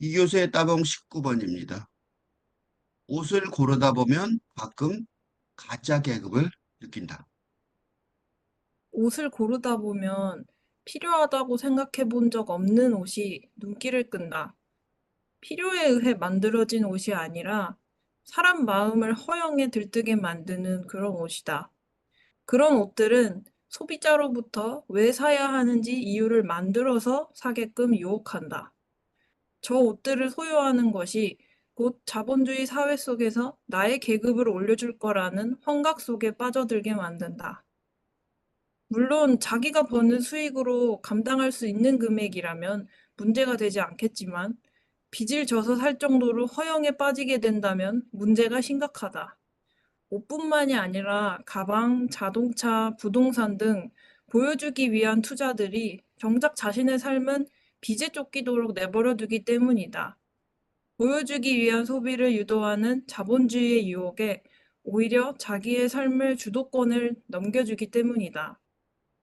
이 교수의 따봉 19번입니다. 옷을 고르다 보면 가끔 가짜 계급을 느낀다. 옷을 고르다 보면 필요하다고 생각해 본 적 없는 옷이 눈길을 끈다. 필요에 의해 만들어진 옷이 아니라 사람 마음을 허영에 들뜨게 만드는 그런 옷이다. 그런 옷들은 소비자로부터 왜 사야 하는지 이유를 만들어서 사게끔 유혹한다. 저 옷들을 소유하는 것이 곧 자본주의 사회 속에서 나의 계급을 올려줄 거라는 환각 속에 빠져들게 만든다. 물론 자기가 버는 수익으로 감당할 수 있는 금액이라면 문제가 되지 않겠지만 빚을 져서 살 정도로 허영에 빠지게 된다면 문제가 심각하다. 옷뿐만이 아니라 가방, 자동차, 부동산 등 보여주기 위한 투자들이 정작 자신의 삶은 빚에 쫓기도록 내버려 두기 때문이다. 보여주기 위한 소비를 유도하는 자본주의의 유혹에 오히려 자기의 삶의 주도권을 넘겨주기 때문이다.